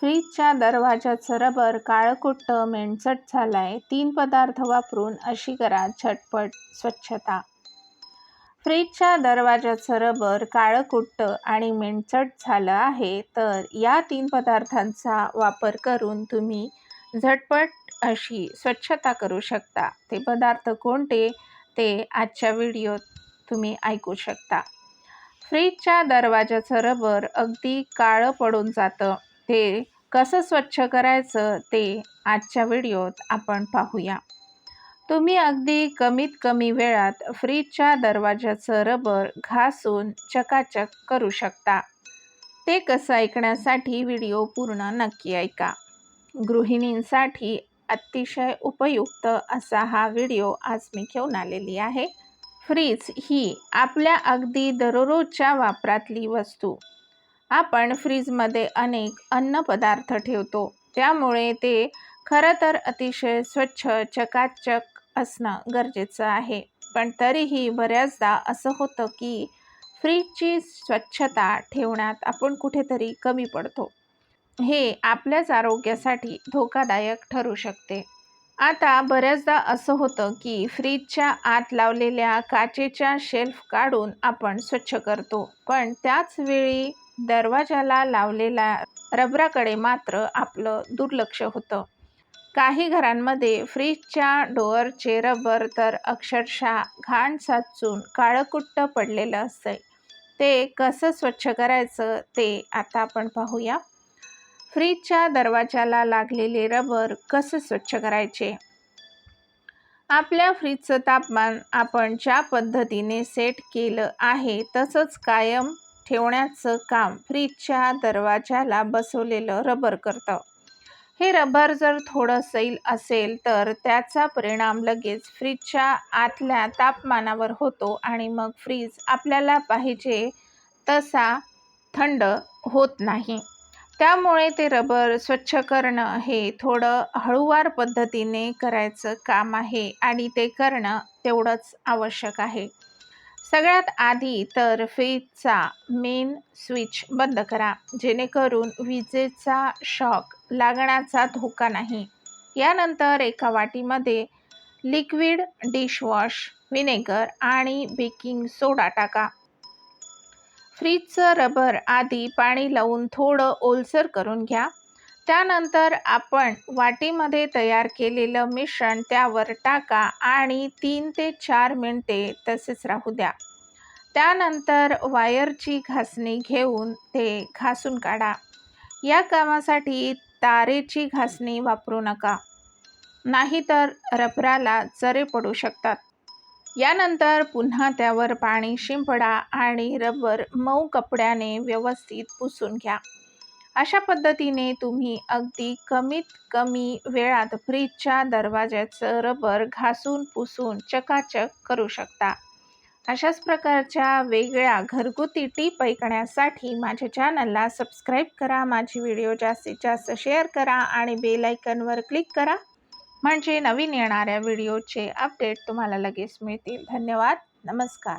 फ्रीजच्या दरवाजाचं रबर काळकुट्ट मेणचट झालाय. तीन पदार्थ वापरून अशी करा झटपट स्वच्छता. फ्रीजच्या दरवाजाचं रबर काळकुट्ट आणि मेणचट झालं आहे तर या तीन पदार्थांचा वापर करून तुम्ही झटपट अशी स्वच्छता करू शकता. ते पदार्थ कोणते? ते आजच्या व्हिडिओत तुम्ही ऐकू शकता. फ्रीजच्या दरवाजाचं रबर अगदी काळं पडून जातं. हे कसं स्वच्छ करायचं ते आजच्या व्हिडिओत आपण पाहूया. तुम्ही अगदी कमीत कमी वेळात फ्रीजच्या दरवाजाचं रबर घासून चकाचक करू शकता. ते कसं ऐकण्यासाठी व्हिडिओ पूर्ण नक्की ऐका. गृहिणींसाठी अतिशय उपयुक्त असा हा व्हिडिओ आज मी घेऊन आलेली आहे. फ्रीज ही आपल्या अगदी दररोजच्या वापरातली वस्तू. आपण फ्रीजमध्ये अनेक अन्नपदार्थ ठेवतो. त्यामुळे ते खरं तर अतिशय स्वच्छ चकाचक असणं गरजेचं आहे. पण तरीही बऱ्याचदा असं होतं की फ्रीजची स्वच्छता ठेवण्यात आपण कुठेतरी कमी पडतो. हे आपल्याच आरोग्यासाठी धोकादायक ठरू शकते. आता बऱ्याचदा असं होतं की फ्रीजच्या आत लावलेल्या काचेच्या शेल्फ काढून आपण स्वच्छ करतो. पण त्याच वेळी दरवाजाला लावलेल्या रबराकडे मात्र आपलं दुर्लक्ष होतं. काही घरांमध्ये फ्रीजच्या डोअरचे रबर तर अक्षरशः घाण साचून काळकुट्ट पडलेलं असतंय. ते कसं स्वच्छ करायचं ते आता आपण पाहूया. फ्रीजच्या दरवाजाला लागलेले रबर कसं स्वच्छ करायचे? आपल्या फ्रीजचं तापमान आपण ज्या पद्धतीने सेट केलं आहे तसंच कायम ठेवण्याचं काम फ्रीजच्या दरवाजाला बसवलेलं रबर करतं. हे रबर जर थोडं सैल असेल तर त्याचा परिणाम लगेच फ्रीजच्या आतल्या तापमानावर होतो आणि मग फ्रीज आपल्याला पाहिजे तसा थंड होत नाही. त्यामुळे ते रबर स्वच्छ करणं हे थोडं हळूवार पद्धतीने करायचं काम आहे आणि ते करणं तेवढंच आवश्यक आहे. सगळ्यात आधी तर फ्रीजचा मेन स्विच बंद करा जेणेकरून विजेचा शॉक लागण्याचा धोका नाही. यानंतर एका वाटीमध्ये लिक्विड डिशवॉश विनेगर आणि बेकिंग सोडा टाका. फ्रीजचं रबर आधी पाणी लावून थोडं ओलसर करून घ्या. त्यानंतर आपण वाटीमध्ये तयार केलेलं मिश्रण त्यावर टाका आणि तीन ते चार मिनटे तसेच राहू द्या. त्यानंतर वायरची घासणी घेऊन ते घासून काढा. या कामासाठी तारेची घासणी वापरू नका. नाहीतर रबराला चरे पडू शकतात. यानंतर पुन्हा त्यावर पाणी शिंपडा आणि रबर मऊ कपड्याने व्यवस्थित पुसून घ्या. अशा पद्धतीने तुम्ही अगदी कमीत कमी वेळात फ्रीजच्या दरवाज्याचं रबर घासून पुसून चकाचक करू शकता. अशाच प्रकारच्या वेगळ्या घरगुती टीप ऐकण्यासाठी माझ्या चॅनलला सबस्क्राईब करा माझी व्हिडिओ जास्तीत जास्त शेअर करा आणि बेल आयकनवर क्लिक करा. म्हणजे नवीन येणाऱ्या व्हिडिओचे अपडेट तुम्हाला लगेच मिळतील. धन्यवाद. नमस्कार.